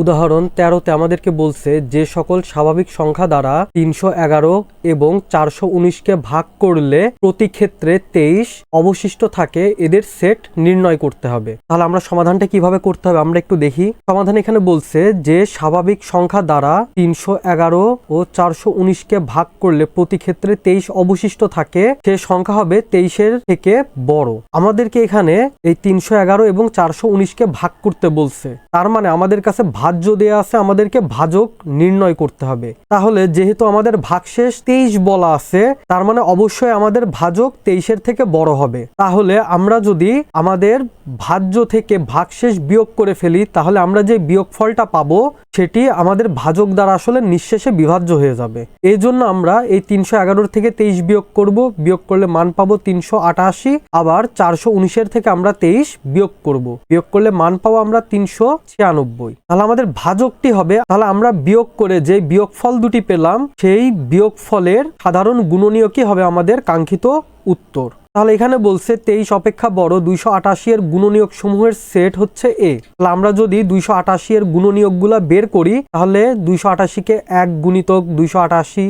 উদাহরণ তেরোতে আমাদেরকে বলছে যে সকল স্বাভাবিক সংখ্যা দ্বারা তিনশো এগারো এবং চারশো উনিশকে ভাগ করলে প্রতি ক্ষেত্রে তেইশ অবশিষ্ট থাকে, এদের সেট নির্ণয় করতে হবে। তাহলে আমরা সমাধানটা কীভাবে করতে হবে আমরা একটু দেখি। সমাধান এখানে বলছে যে স্বাভাবিক সংখ্যা দ্বারা তিনশো এগারো ও চারশো উনিশকে ভাগ করলে প্রতি ক্ষেত্রে তেইশ অবশিষ্ট থাকে, সে সংখ্যা হবে তেইশের থেকে বড়। আমাদেরকে এখানে এই তিনশো এগারো এবং চারশো উনিশকে ভাগ করতে বলছে। তার মানে আমাদের কাছে ভাজ্য দেয়া আছে, আমাদেরকে ভাজক নির্ণয় করতে হবে। তাহলে যেহেতু আমাদের ভাগশেষ তেইশ বলা আছে, তার মানে অবশ্যই আমাদের ভাজক তেইশের থেকে বড় হবে। তাহলে আমরা যদি আমাদের ভাজ্য থেকে ভাগশেষ বিয়োগ করে ফেলি, তাহলে আমরা যে বিয়োগফলটা পাবো, সেটি আমাদের ভাজক দ্বারা আসলে নিঃশেষে বিভাজ্য হয়ে যাবে। এই জন্য আমরা এই তিনশো এগারোর থেকে তেইশ বিয়োগ করব, বিয়োগ করলে মান পাবো তিনশো আটাশি, আবার চারশো উনিশের থেকে আমরা তেইশ বিয়োগ করব। বিয়োগ করলে মান পাবো আমরা তিনশো ছিয়ানব্বই। তাহলে আমাদের ভাজকটি হবে, তাহলে আমরা বিয়োগ করে যে বিয়োগফল দুটি পেলাম, সেই বিয়োগফলের সাধারণ গুণনীয়কই হবে আমাদের কাঙ্ক্ষিত উত্তর। তাহলে এখানে বলছে তেইশ অপেক্ষা বড়, দুইশো আটাশি এর গুণনীয়ক সমূহের সেট হচ্ছে এ। তাহলে আমরা যদি দুইশো আটাশি এর গুণনীয়কগুলা বের করি, তাহলে দুইশো আটাশিকে এক গুণিতক দুইশো আটাশি,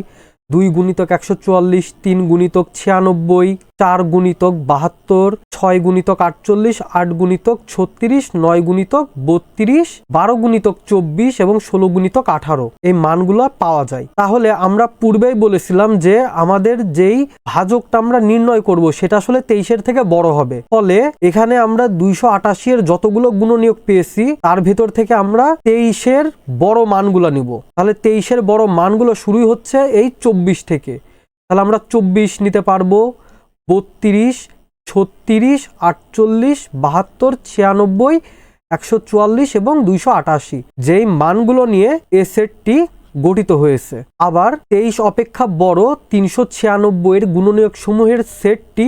দুই গুণিতক একশো চুয়াল্লিশ, তিন গুণিতক ছিয়ানব্বই চার গুণিতক বাহাত্তর, ছয় গুণিতক আটচল্লিশ, আট গুণিতক ছত্রিশ, নয় গুণিতক বত্রিশ, বারো গুণিতক চব্বিশ এবং ষোলো গুণিতক আঠারো। এই মানগুলো পাওয়া যায়। তাহলে আমরা পূর্বেই বলেছিলাম যে আমাদের যেই ভাজকটা আমরা নির্ণয় করব সেটা আসলে তেইশের থেকে বড় হবে। ফলে এখানে আমরা দুইশো আটাশি এর যতগুলো গুণনীয়ক পেয়েছি, তার ভেতর থেকে আমরা তেইশের বড় মানগুলো নিব। তাহলে তেইশের বড় মানগুলো শুরুই হচ্ছে এই চব্বিশ থেকে। তাহলে আমরা চব্বিশ নিতে পারব বত্রিশ, ছত্রিশ, আটচল্লিশ, বাহাত্তর, ছিয়ানব্বই, একশো চুয়াল্লিশ এবং দুইশো আটাশি। যেই মানগুলো নিয়ে এ সেটটি গঠিত হয়েছে। আবার তেইশ অপেক্ষা বড় তিনশো ছিয়ানব্বইয়ের গুণনীয়ক সমূহের সেটটি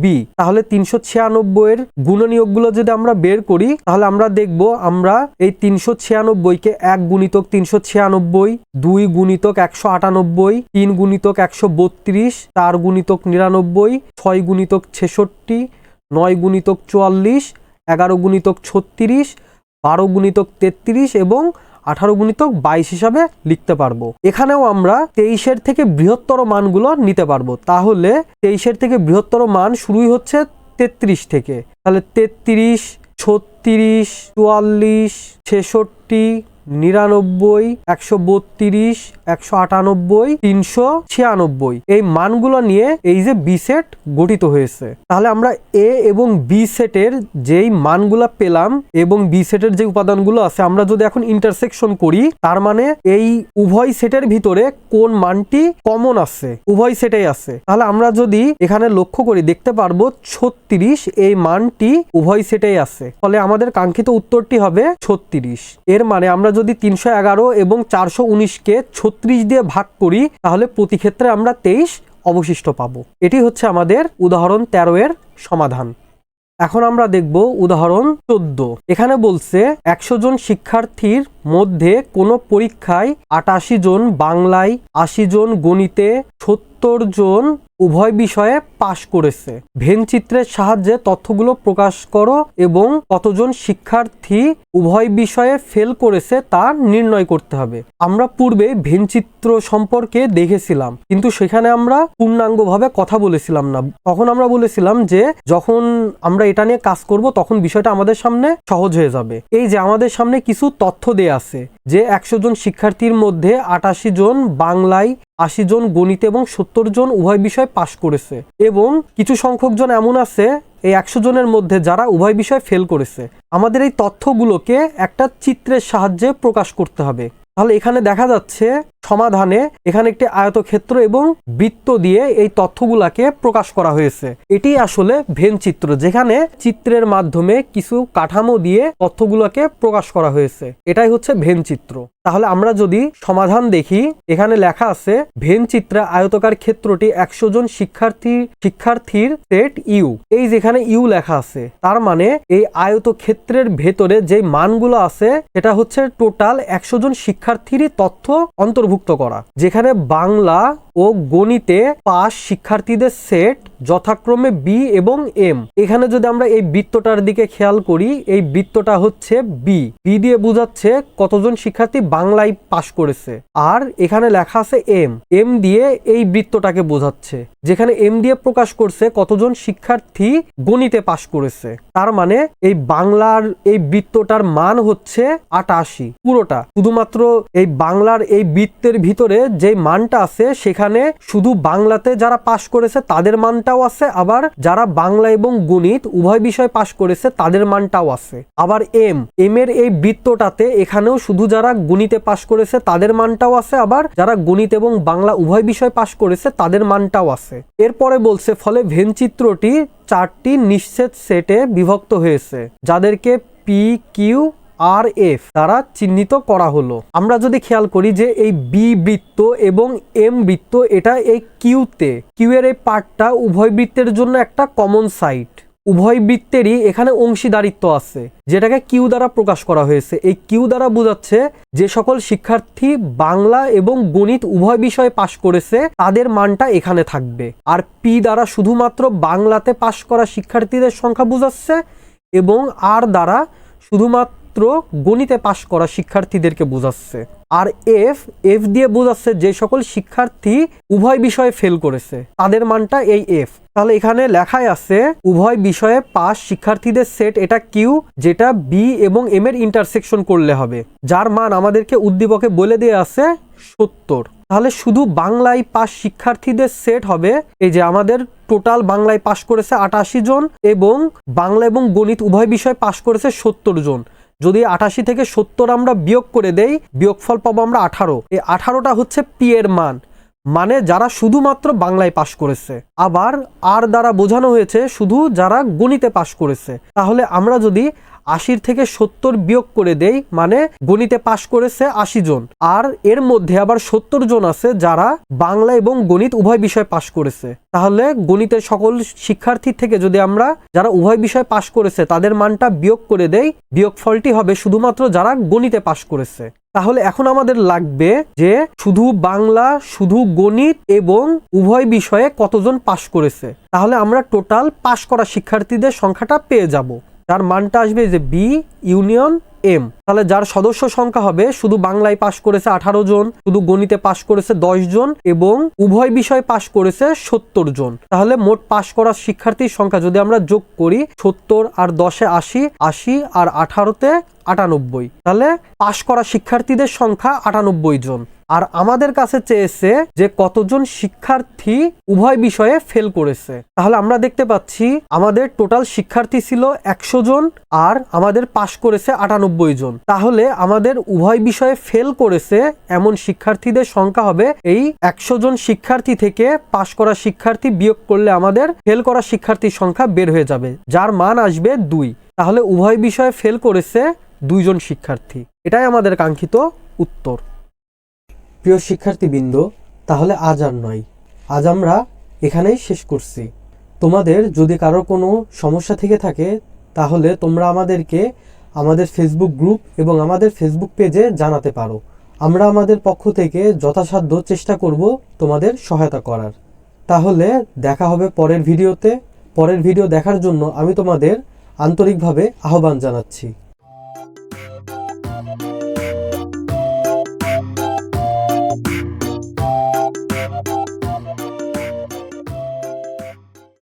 বি তাহলে তিনশো ছিয়ানব্বইয়ের গুণনীয়কগুলো যদি আমরা বের করি, তাহলে আমরা দেখব আমরা এই তিনশো ছিয়ানব্বইকে এক গুণিতক তিনশো ছিয়ানব্বই, দুই গুণিতক একশো আটানব্বই, তিন গুণিতক একশো বত্রিশ, চার গুণিতক নিরানব্বই, ছয় গুণিতক ছেষট্টি, নয় গুণিতক চুয়াল্লিশ, এগারো গুণিতক ছত্রিশ, বারো গুণিতক তেত্রিশ এবং আঠারো গুণিতক বাইশ হিসাবে লিখতে পারব। এখানেও আমরা তেইশের থেকে বৃহত্তর মানগুলো নিতে পারব। তাহলে তেইশের থেকে বৃহত্তর মান শুরুই হচ্ছে তেত্রিশ থেকে। তাহলে তেত্রিশ, ছত্রিশ, চুয়াল্লিশ, ছেষট্টি নিরানব্বই, একশো বত্রিশ, একশো আটানব্বই, তিনশো ছিয়ানব্বই। এই মানগুলো নিয়ে এই যে বি সেট গঠিত হয়েছে। তাহলে আমরা এ এবং বি সেটের যেই মানগুলো পেলাম এবং বি সেটের যে উপাদানগুলো আছে, আমরা যদি এখন ইন্টারসেকশন করি, তার মানে এই উভয় সেটের ভিতরে কোন মানটি কমন আছে? উভয় সেটেই আছে। তাহলে আমরা যদি এখানে লক্ষ্য করি, দেখতে পারব ছত্রিশ এই মানটি উভয় সেটেই আছে। ফলে আমাদের কাঙ্ক্ষিত উত্তরটি হবে ছত্রিশ। এর মানে আমরা যদি তিনশো এগারো এবং চারশো উনিশকে ছত্রিশ দিয়ে ভাগ করি, তাহলে প্রতি ক্ষেত্রে আমরা তেইশ অবশিষ্ট পাব। এটি হচ্ছে আমাদের উদাহরণ তেরো এর সমাধান। এখন আমরা দেখব উদাহরণ চোদ্দ। এখানে বলছে একশো জন শিক্ষার্থীর মধ্যে কোনো পরীক্ষায় আটাশি জন বাংলায় আশি জন গণিতে সত্তর জন উভয় বিষয়ে পাশ করেছে। ভেন চিত্রের সাহায্যে তথ্যগুলো প্রকাশ করো এবং কতজন শিক্ষার্থী উভয় বিষয়ে ফেল করেছে তা নির্ণয় করতে হবে। আমরা পূর্বে ভেন চিত্র সম্পর্কে দেখেছিলাম, কিন্তু সেখানে আমরা পূর্ণাঙ্গভাবে কথা বলেছিলাম না। তখন আমরা বলেছিলাম যে, যখন আমরা এটা নিয়ে কাজ করব, তখন বিষয়টা আমাদের সামনে সহজ হয়ে যাবে। এই যে আমাদের সামনে কিছু তথ্য দেয়া আছে, যে একশো জন শিক্ষার্থীর মধ্যে আটাশি জন বাংলায়, আশি জন গণিত এবং সত্তর জন উভয় বিষয় পাশ করেছে এবং কিছু সংখ্যক জন এমন আছে, এই একশো জনের মধ্যে যারা উভয় বিষয় ফেল করেছে। আমাদের এই তথ্যগুলোকে একটা চিত্রের সাহায্যে প্রকাশ করতে হবে। তাহলে এখানে দেখা যাচ্ছে সমাধানে এখানে একটি আয়তক্ষেত্র এবং বৃত্ত দিয়ে এই তথ্যগুলাকে প্রকাশ করা হয়েছে। এটি আসলে ভেন চিত্র, যেখানে চিত্রের মাধ্যমে কিছু কাঠামো দিয়ে তথ্যগুলোকে প্রকাশ করা হয়েছে। এটাই হচ্ছে ভেন চিত্র। তাহলে আমরা যদি সমাধান দেখি, এখানে লেখা আছে, ভেন চিত্রে আয়তকার ক্ষেত্রটি একশো জন শিক্ষার্থী, শিক্ষার্থীর সেট ইউ। এই যেখানে ইউ লেখা আছে, তার মানে এই আয়ত ক্ষেত্রের ভেতরে যে মানগুলো আছে, সেটা হচ্ছে টোটাল একশো জন শিক্ষার্থীরই তথ্য অন্তর্ভুক্ত করা। যেখানে বাংলা ও গণিতে পাস শিক্ষার্থীদের সেট যথাক্রমে বি এবং এম। এখানে যদি আমরা এই বৃত্তটার দিকে খেয়াল করি, এই বৃত্তটা হচ্ছে বি। বি দিয়ে বোঝাচ্ছে কতজন শিক্ষার্থী বাংলায় পাশ করেছে। আর এখানে লেখা আছে এম। এম দিয়ে এই বৃত্তটাকে বোঝাচ্ছে, যেখানে এম দিয়ে প্রকাশ করছে কতজন শিক্ষার্থী গণিতে পাশ করেছে। তার মানে এই বাংলার এই বৃত্তটার মান হচ্ছে আটাশি। পুরোটা, শুধুমাত্র এই বাংলার এই বৃত্তের ভিতরে যে মানটা আছে, সেখানে শুধু বাংলাতে যারা পাশ করেছে তাদের মানটাও আছে, আবার যারা বাংলা এবং গণিত উভয় বিষয় পাশ করেছে তাদের মানটাও আছে। আবার এম এম এর এই বৃত্তটাতে এখানেও শুধু যারা গণিতে পাশ করেছে তাদের মানটাও আছে, আবার যারা গণিত এবং বাংলা উভয় বিষয় পাশ করেছে তাদের মানটাও আছে। এরপরে বলছে, ফলে ভেন চিত্রটি চারটি নিশ্চিত সেটে বিভক্ত হয়েছে, যাদেরকে পি, কিউ আর এফ দ্বারা চিহ্নিত করা হলো। আমরা যদি খেয়াল করি যে এই বি বৃত্ত এবং এম বৃত্ত, এটা এই কিউতে কিউ এর এই পার্টটা উভয় বৃত্তের জন্য একটা কমন সাইট উভয় বৃত্তেরই এখানে অংশীদারিত্ব আছে, যেটাকে কিউ দ্বারা প্রকাশ করা হয়েছে। এই কিউ দ্বারা বোঝাচ্ছে যে সকল শিক্ষার্থী বাংলা এবং গণিত উভয় বিষয়ে পাশ করেছে, তাদের মানটা এখানে থাকবে। আর পি দ্বারা শুধুমাত্র বাংলাতে পাশ করা শিক্ষার্থীদের সংখ্যা বোঝাচ্ছে এবং আর দ্বারা শুধুমাত্র গণিতে পাশ করা শিক্ষার্থীদেরকে বোঝাচ্ছে। আর এফ এফ দিয়ে বোঝাচ্ছে যে সকল শিক্ষার্থী উভয় বিষয়ে ফেল করেছে। তাদের মানটা এই এফ তাহলে এখানে লেখায় আছে, উভয় বিষয়ে পাস শিক্ষার্থীদের সেট এটা কিউ যেটা বি এবং এম এর ইন্টারসেকশন করলে হবে। যার মান আমাদেরকে উদ্দীপকে বলে দিয়ে আছে সত্তর। তাহলে শুধু বাংলায় পাস শিক্ষার্থীদের সেট হবে, এই যে আমাদের টোটাল বাংলায় পাশ করেছে আটাশি জন এবং বাংলা এবং গণিত উভয় বিষয়ে পাশ করেছে সত্তর জন। যদি আঠাশি থেকে সত্তর আমরা বিয়োগ করে দেই, বিয়োগফল পাবো আমরা আঠারো। এই আঠারোটা হচ্ছে পি এর মান। মানে যারা শুধুমাত্র বাংলায় পাশ করেছে। আবার আর দ্বারা বোঝানো হয়েছে শুধু যারা গণিতে পাশ করেছে। তাহলে আমরা যদি আশির থেকে সত্তর বিয়োগ করে দেই মানে গণিতে পাশ করেছে আশি জন। আর এর মধ্যে আবার সত্তর জন আছে যারা বাংলা এবং গণিত উভয় বিষয় পাশ করেছে। তাহলে গণিতের সকল শিক্ষার্থী থেকে যদি আমরা যারা উভয় বিষয় পাশ করেছে, তাদের মানটা বিয়োগ করে দেই বিয়োগ ফলটি হবে শুধুমাত্র যারা গণিতে পাশ করেছে। তাহলে এখন আমাদের লাগবে যে শুধু বাংলা, শুধু গণিত এবং উভয় বিষয়ে কতজন পাশ করেছে। তাহলে আমরা টোটাল পাশ করা শিক্ষার্থীদের সংখ্যাটা পেয়ে যাব। তার মানটা আসবে যে বি ইউনিয়ন এম তাহলে যার সদস্য সংখ্যা হবে, শুধু বাংলায় পাশ করেছে আঠারো জন, শুধু গণিতে পাশ করেছে দশ জন এবং উভয় বিষয় পাশ করেছে সত্তর জন। তাহলে মোট পাশ করা শিক্ষার্থীর সংখ্যা যদি আমরা যোগ করি, সত্তর আর দশে আশি আশি আর আঠারোতে আটানব্বই। তাহলে পাশ করা শিক্ষার্থীদের সংখ্যা আটানব্বই জন। আর আমাদের কাছে চেয়েছে যে কতজন শিক্ষার্থী উভয় বিষয়ে ফেল করেছে। তাহলে আমরা দেখতে পাচ্ছি আমাদের টোটাল শিক্ষার্থী ছিল একশো জন আর আমাদের পাশ করেছে আটানব্বই জন। তাহলে আমাদের উভয় বিষয়ে ফেল করেছে এমন শিক্ষার্থীদের সংখ্যা হবে এই একশো জন শিক্ষার্থী থেকে পাশ করা শিক্ষার্থী বিয়োগ করলে আমাদের ফেল করা শিক্ষার্থীর সংখ্যা বের হয়ে যাবে, যার মান আসবে দুই। তাহলে উভয় বিষয়ে ফেল করেছে দুইজন শিক্ষার্থী। এটাই আমাদের কাঙ্ক্ষিত উত্তর। প্রিয় শিক্ষার্থীবৃন্দ, তাহলে আজ আর নয়। আজ আমরা এখানেই শেষ করছি। তোমাদের যদি কারও কোনো সমস্যা থেকে থাকে, তাহলে তোমরা আমাদেরকে আমাদের ফেসবুক গ্রুপ এবং আমাদের ফেসবুক পেজে জানাতে পারো। আমরা আমাদের পক্ষ থেকে যথাসাধ্য চেষ্টা করব তোমাদের সহায়তা করার। তাহলে দেখা হবে পরের ভিডিওতে। পরের ভিডিও দেখার জন্য আমি তোমাদের আন্তরিকভাবে আহ্বান জানাচ্ছি।